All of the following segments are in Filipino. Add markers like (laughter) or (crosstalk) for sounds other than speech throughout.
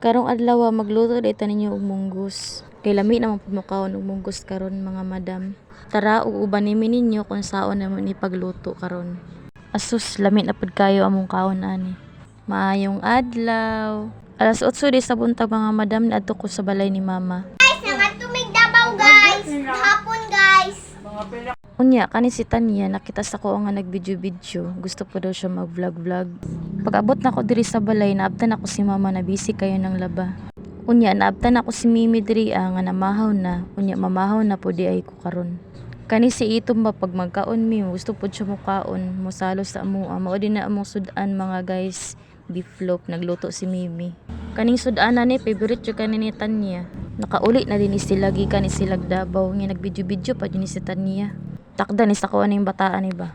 Karong adlaw ah, magluto dayta ninyo og munggos. Kay lami naman pud makaon og munggos karon mga madam. Tara ug ubanimi ninyo kung saon naman ipagluto karon. Asus, lami na pud kayo among kaon ani. Maayong adlaw. Alas 8 di sa buntag mga madam naadto ko sa balay ni mama. Guys, naman tumig Davao guys. Hapon guys. Unya, kani si Tanya, nakita sa ko nga nag-video-video. Gusto po daw siya mag-vlog-vlog. Pag abot na ko diri sa balay, naabtan ako si mama na busy kayo ng laba. Unya, naabtan ako si Mimi diri ah, nga namahaw na. Unya, mamahaw na po di ay ko karon. Kani si Itom ba pag magkaon mi, gusto po siya mukaon, musalo sa amo. Ah, mao din na among sudan mga guys. Beef loaf, nagluto si Mimi. Kaning sudanan ni, favorite siya kanin ni Tanya. Nakauli na din sila, gikan ni sila Davao. Nga nag-video-video pa din si Tanya takda ni sa ko aning bataan ni ba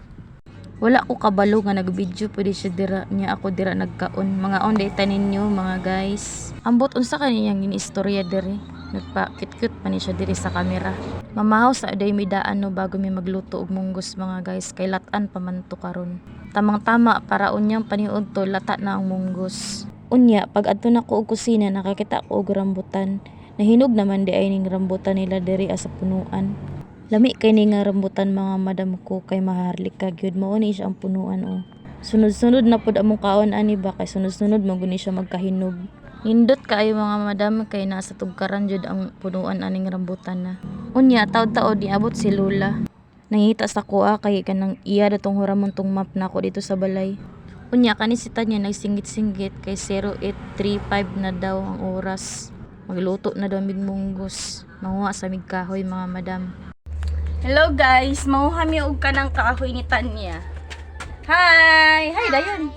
wala ko kabalo nga nag-video pwede siya dira niya ako dira nagkaon. Mga on data ninyo mga guys. Ambot unsa kaniyang ginistorya diri? Nagpa cute pa ni siya diri sa camera. Mamahaw sa aday mi daan no bago mi magluto og munggos mga guys. Kay latan pa man to karon. Tamang tama para unyang paniud to lata na ang munggos. Unya pag adto na ko og kusina nakakita ko og rambutan. Nahinog naman di ay ning rambutan nila diri asa punuan Lami kay ni nga rambutan mga madam ko kay maharlik ka gyud mao ni siya ang punuan o. Sunod-sunod na pud among kaon ani ba kay sunod-sunod man guni siya magkahinog. Nindot kaayo mga madam kay nasa tugkaran jud ang punuan aning rambutan na. Unya taud-taod niabot si Lula. Nangita sa kuha kay kanang iya datong huramon tong map na ako dito sa balay. Unya kanisita niya nagsinggit-singgit kay 0835 na daw ang oras. Magluto na daw mig munggos. Manguha sa mig kahoy mga madam. Hello guys, mauhami og kanang kahoy ni Tanya. Hi! Hi dayon.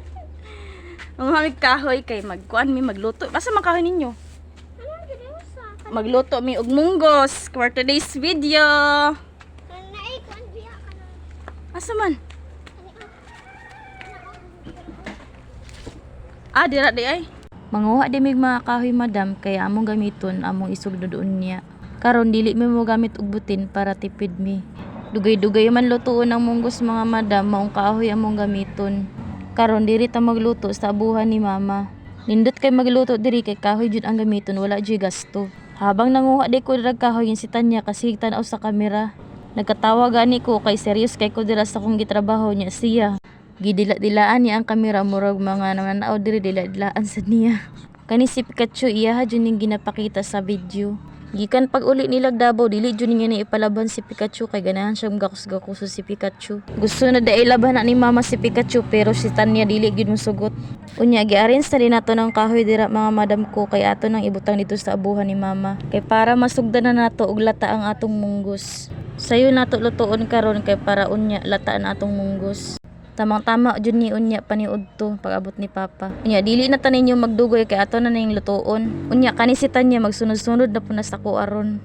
(laughs) Mauhami kahoy kay magkuan mi magluto. Basta man kahoy ninyo. Magluto mi og munggos for today's video. Ka. Asa man? Ah, dira di ay. Manguha di mig mga kahoy madam kaya among gamiton among isugdo doon niya. Karon dili mi mo gamit og butin para tipid mi. Dugay-dugay man lutuon ang munggos mga madam maong kahoy among gamiton. Karon diri ta magluto sa abuhan ni mama. Nindot kay magluto diri kay kahoy jud ang gamiton wala jud gasto. Habang nanguha di ko dirag kahoy si Tanya kasi tan-aw sa kamera. Nagkatawa gani ko kay serious kay ko dira sa kong gitrabaho niya siya. Gidila-dilaan niya ang kamera murag mga nananaw diri dila-dilaan sa niya. Kani si Pikachu iya ha jud ning ginapakita sa video. Gikan pag uli nilag Davao dili jud niya na ipalaban si Pikachu kay ganahan siyang gakus-gakuso si Pikachu. Gusto na dai laban ni mama si Pikachu pero si Tanya dili gyud mosugot. Unya gi-arrange sa nato ng kahoy dira mga madam ko kay ato nang ibutang dito sa abuhan ni mama. Kay para masugdan na nato og lata ang atong munggos. Sayo nato lutuon karon kay para unya lata na atong munggos. Tamang-tama jud ni unya paniud to pag abot ni papa. Unya dili na tanin yung magdugoy kay ato na ning lutuon. Unya kanisitan niya magsunod-sunod na puna sa ko aron.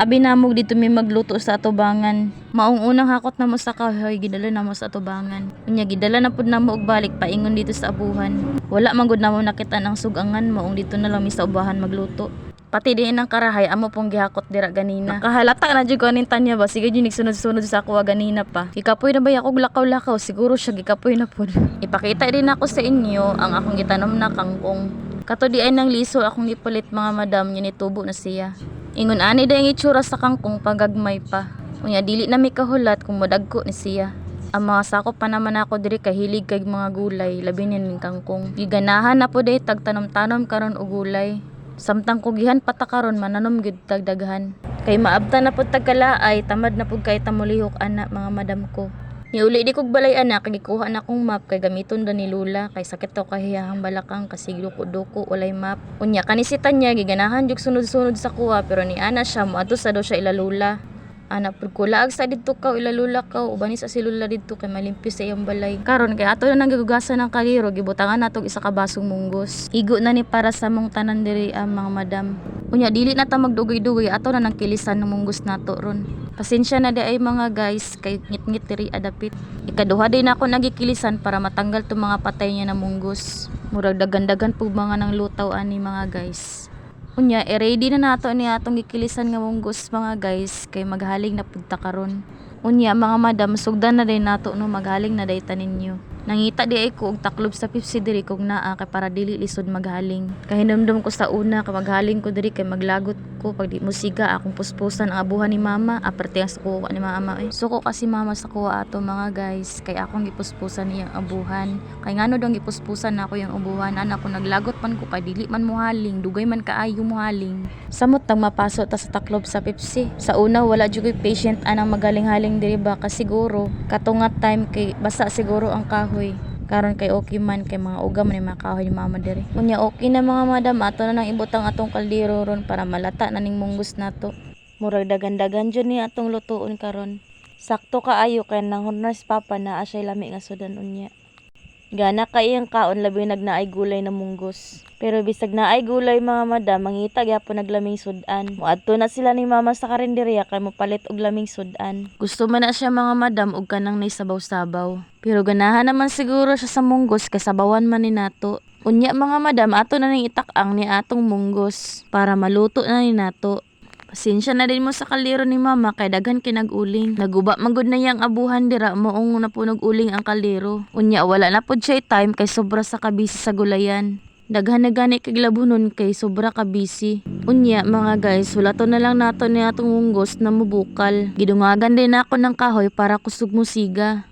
Abi namog dito mi magluto sa atubangan. Maong unang hakot na mo sa kahoy gidala na mo sa atubangan. Unya gidala na pud namo og balik paingon dito sa abuhan. Wala man gud namo nakita ng sugangan maong dito na lang mi sa ubahan magluto. Pati din ang karahay amo pong gihakot dira ganina. Nakahalata na jud ko aning tanya ba sige jud sunod-sunod sa ako ganina pa. Gikapoy na ba ako lakaw-lakaw siguro siya gikapoy na pud. (laughs) Ipakita din ako sa inyo ang akong gitanom na kangkong. Kato di ay nang liso akong gipalit mga madam yun itubo na siya. Ingon ani day ang itsura sa kangkong pagagmay pa. Unya dili na mi kahulat kung modagko ni siya. Ang mga sakop pa naman ako diri kay hilig kay mga gulay, labi ni kangkong. Giganahan na po day tagtanom-tanom karon og gulay. Samtang kugihan patakaron mananom gyud tagdaghan. Kay maabta na pud tagkalaay, tamad na pud kay tamulihok ana mga madam ko. Niuli di kog balay anak gikuha na akong map kay gamiton da ni Lula kay sakit to kahiyahang balakang kasi duko-duko walay map. Unya kanisitan niya giganahan jug sunod-sunod sa kuha pero ni ana siya moadto sa daw siya ila Lula. Anak pud ko laag sa didto ka ila Lula ka ubani sa silula didto kay malimpis sa iyang balay. Karon kay ato na nang gigugasan ng kaliro gibutangan natog isa ka basong munggos. Igo na ni para sa mong tanan diri ang mga madam. Unya dili na ta magdugoy-dugoy ato na nang kilisan ng munggos nato ron. Pasensya na di ay mga guys kay ngit-ngit diri adapit. Ikaduha din ako nagikilisan para matanggal to mga patay niya na munggos. Murag dagan-dagan po mga nang lutaw ani mga guys. Unya, i-ready na nato ni atong gikilisan nga munggos mga guys kay maghaling na pud ta karon. Unya mga madam, sugdan na day nato no maghaling na day taninyo. Nangita di ay ko og taklob sa Pepsi diri kog naa kay para dili lisod maghaling. Kahinumdum ko sa una kay maghaling ko diri kay maglagot ko pag di mo siga akong puspusan ang abuhan ni mama aparte ang kuha ni mama eh. Suko kasi mama sa kuha ato mga guys kay akong gipuspusan niyang abuhan. Kay ngano dong gipuspusan na ako yung abuhan anak ko naglagot man ko kay dili man muhaling dugay man kaayo muhaling. Samot tang mapaso ta sa taklob sa Pepsi. Sa una wala jud patient anang magaling-haling diri ba kasi siguro katungat time kay basa siguro ang kahoy karon kay okay man kay mga uga man mga kahoy ni mama diri. Unya okay na mga madam ato na nang ibutang atong kaldero ron para malata na ning munggos nato. Murag dagan-dagan jud ni atong lutuon karon. Sakto kaayo kay nang si papa na asay lami nga sudan unya. Gana kay ang kaon labi nagnaay gulay na munggos. Pero bisag naay gulay mga madam, mangita gyapon naglaming sudan. Muadto na sila ni mama sa karinderya kay mopalit og laming sudan. Gusto man na siya mga madam og kanang nay sabaw-sabaw. Pero ganahan naman siguro siya sa munggos kay sabawan man ni nato. Unya mga madam, ato na ning itak-ang ni atong munggos para maluto na ni nato. Pasensya na din mo sa kaliro ni mama kay daghan kinag-uling. Naguba magud na yang abuhan dira moong napunog uling ang kaliro. Unya wala na pod siya time kay sobra sa kabisi sa gulayan. Daghan na gani kay labunon kay sobra kabisi. Unya mga guys, wala to na lang nato ni atong munggos na mubukal. Gidungagan din ako ng kahoy para kusog musiga.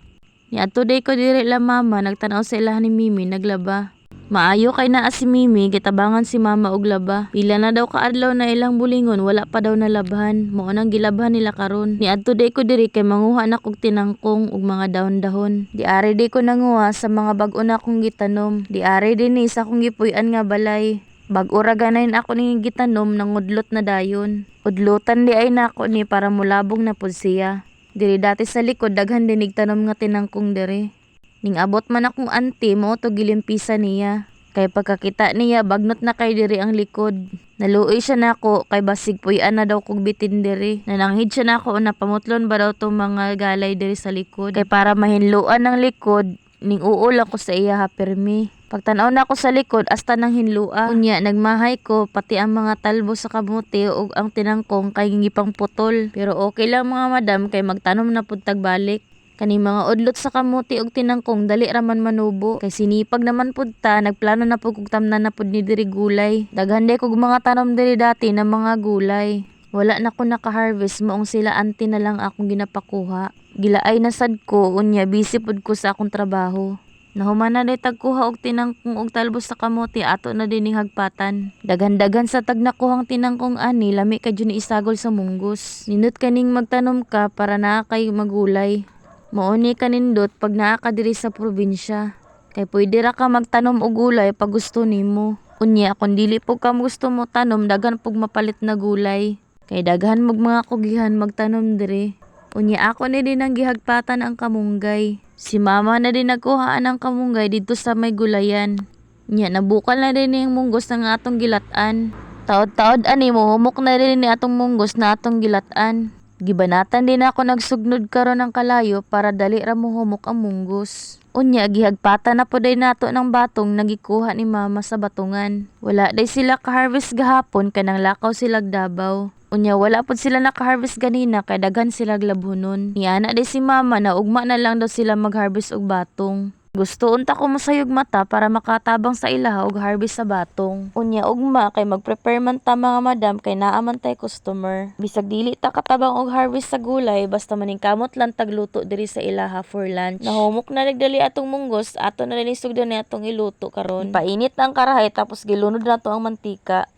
Ni ato day ko dire la mama nagtanaw sa ilahan ni Mimi naglaba. Maayo kay naa si Mimi, gitabangan si mama og laba. Pila na daw kaadlaw na ilang bulingon, wala pa daw nalabhan. Mao nang gilabhan nila karon. Ni adto day ko diri kay manguha na kog tinangkong ug mga dahon-dahon. Di ari day ko nanguha sa mga bag-o na akong gitanom. Di ari din ni sa akong gipuy-an nga balay. Bag-o ra ganayn ako ning gitanom nang udlot na dayon. Udlotan di ay nako ni para mulabong na pud siya. Diri dati sa likod daghan dinig tanom nga tinangkong diri. Ning abot man akong auntie mo to gilimpisa niya. Kay pagkakita niya bagnot na kay diri ang likod. Naluoy siya nako kay basig puy-an na daw kog bitin diri. Nananghid siya na pamutlon ba daw tong mga galay diri sa likod. Kay para mahinluan ng likod ning uol ako sa iya ha permi. Pagtanaw na ako sa likod hasta nang hinlua. Unya nagmahay ko pati ang mga talbo sa kamuti ug ang tinangkong kay gipang putol. Pero okay lang mga madam kay magtanom na pud tagbalik. Kani mga udlot sa kamuti og tinangkong dali raman manubo. Kay sinipag naman pud ta, nagplano na pud kog tamnan na pud ni diri gulay. Daghan day kog mga tanom diri dati na mga gulay. Wala na ko naka-harvest moong sila auntie na lang akong ginapakuha. Gilaay na sad ko, unya busy pud ko sa akong trabaho. Nahuman na day tagkuha og tinangkong og talbos sa kamote ato na dining hagpatan. Daghan-daghan sa tag nakuhang tinangkong ani lami ka jud isagol sa munggos. Ninot kaning magtanom ka para naa kay magulay. Mauni ka nindot pag naa ka diri sa probinsya. Kay pwede ra ka magtanom og gulay pag gusto nimo. Unya kung dili po ka gusto mo tanom daghan pug mapalit na gulay. Kay daghan mag mga kugihan magtanom diri. Unya ako ni din ang gihagpatan ang kamunggay. Si mama na din nagkuhaan ang kamunggay dito sa may gulayan. Nya nabukal na din yung munggos ng atong gilatan. Taod-taod ani mo humok na rin ni atong munggos na atong gilatan. Gibanatan din ako nagsugnod karon ng kalayo para dali ra mo humok ang munggos. Unya gihagpatan na po day nato ng batong nagikuha ni mama sa batungan. Wala day sila ka-harvest gahapon kanang lakaw sila Davao. Unya wala pud sila naka-harvest ganina kay daghan sila labhonon. Ni ana day si mama na ugma na lang daw sila mag-harvest og batong. Gusto unta ko masayog mata para makatabang sa ilaha og harvest sa batong. Unya ugma kay mag-prepare man ta mga madam kay naa man tay customer. Bisag dili ta katabang og harvest sa gulay basta maning kamot lang tagluto diri sa ilaha for lunch. Nahumok na nagdali atong munggos ato na rin isugdan ni atong iluto karon. Painit ang karahay tapos gilunod na to ang mantika.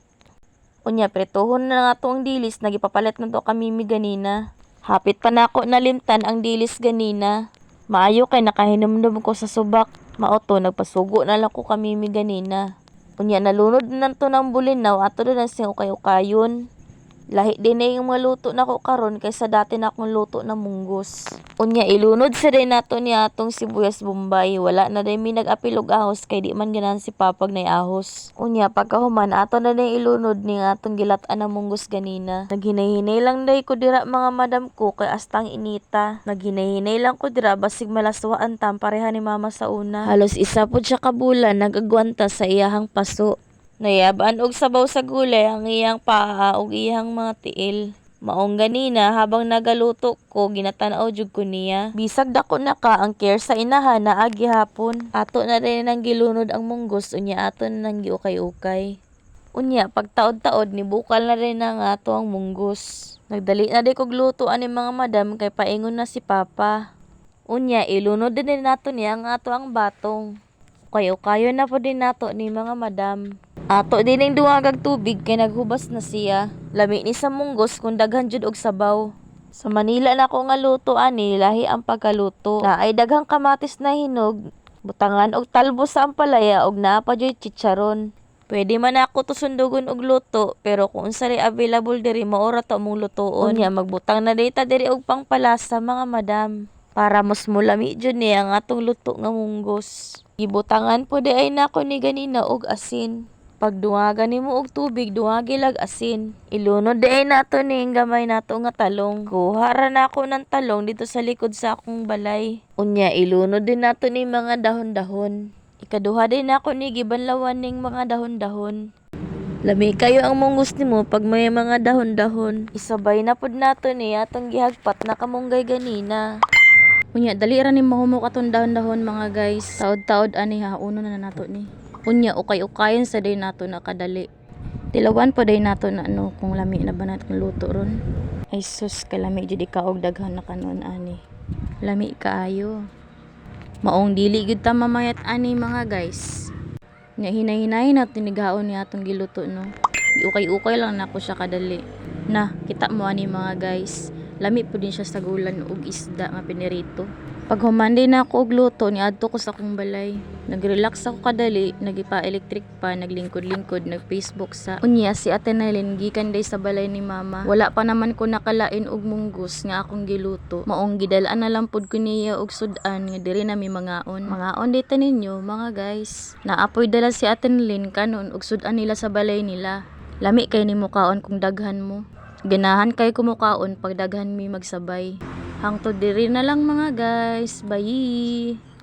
Unya, pretohon na nga ang dilis, nagipapalit na to kami mi ganina. Hapit pa na ako nalimtan ang dilis ganina. Maayo kay nakahinumdum ko sa subak. Maoto, nagpasugo na lang ko kami mi ganina. Unya, nalunod na to ng bulinaw, ato na sing ukay-ukayon. Lahi din na yung mga luto na ko karon kaysa dati na akong luto na munggos. Unya, ilunod sa din nato ni atong sibuyas bombay. Wala na din mi nag-apilog ahos kay di man ganan si papag na ahos. Unya, pagkahuman, ato na din ilunod ni atong gilatan na munggos ganina. Naghinay-hinay lang day ko dira mga madam ko kay astang inita. Naghinay-hinay lang ko dira basig malaswaan tam pareha ni mama sa una. Halos isa pud siya kabulan nagagwanta sa iyahang paso. Nayabaan og sabaw sa gulay ang iyang paa ug iyang mga tiil. Maong ganina habang nagaluto ko ginatanaw jud ko niya. Bisag dako na ka ang care sa inaha na agi hapon. Ato na rin nang gilunod ang munggos unya ato na nang giukay-ukay. Unya pagtaod-taod ni bukal na rin na nga ato ang munggos. Nagdali na di kog luto ani mga madam kay paingon na si papa. Unya ilunod din nato niya ang ato ang batong. Kayo-kayo na po din nato ni mga madam. Ato din ang duwagag tubig kay naghubas na siya. Lami ni sa munggos kung daghan jud og sabaw. Sa Manila na ko nga luto ani lahi ang pagkaluto. Na ay daghang kamatis na hinog, butangan og talbos sa ampalaya og naa pa jud chicharon. Pwede man ako to sundugon og luto, pero kung unsa ri available diri maora ta mong lutoon. Unya magbutang na data diri og pangpalasa mga madam. Para mas mulami jud ni ang atong luto nga munggos. Gibutangan po di ay nako ni ganina og asin. Pag duwagan nimo og tubig, duwagi lag asin. Ilunod di ay nato ni gamay nato nga talong. Kuha ra na ng talong dito sa likod sa akong balay. Unya, ilunod din nato ni mga dahon-dahon. Ikaduha din ako ni gibanlawan ning mga dahon-dahon. Lami kayo ang mungus nimo pag may mga dahon-dahon. Isabay na pud nato ni atong gihagpat na kamunggay ganina. Unya, dali ra ni mahumok atong dahon-dahon mga guys. Taod-taod ani ha, uno na na nato ni. Unya, ukay-ukayan sa day nato na kadali. Tilawan pa day nato na ano, kung lami na ba natin luto ron. Ay sus, kalami jud ikaw og daghan na kanon ani. Lami kaayo. Maong dili gyud ta mamayat ani mga guys. Nya hinay-hinay na tinigaon ni atong giluto no. Giukay-ukay lang nako siya kadali. Na, kita mo ani mga guys. Lami po din siya sa gulan ug isda nga pinirito. Pag humandi na ako og luto, niadto ko sa akong balay. Nag-relax ako kadali, nagipa-electric pa, naglingkod-lingkod, nag-Facebook sa unya si Ate Nylin gikan day sa balay ni Mama. Wala pa naman ko nakalain og munggos nga akong giluto. Maong gidalaan na lang pud ko niya og sudan nga diri na mi mangaon. Mangaon dito ninyo mga guys. Naapoy dala si Ate Nylin kanon og sudan nila sa balay nila. Lami kay ni mukaon kung daghan mo. Ganahan kay kumukaon pag daghan mi magsabay. Hangtod diri na lang mga guys. Bye!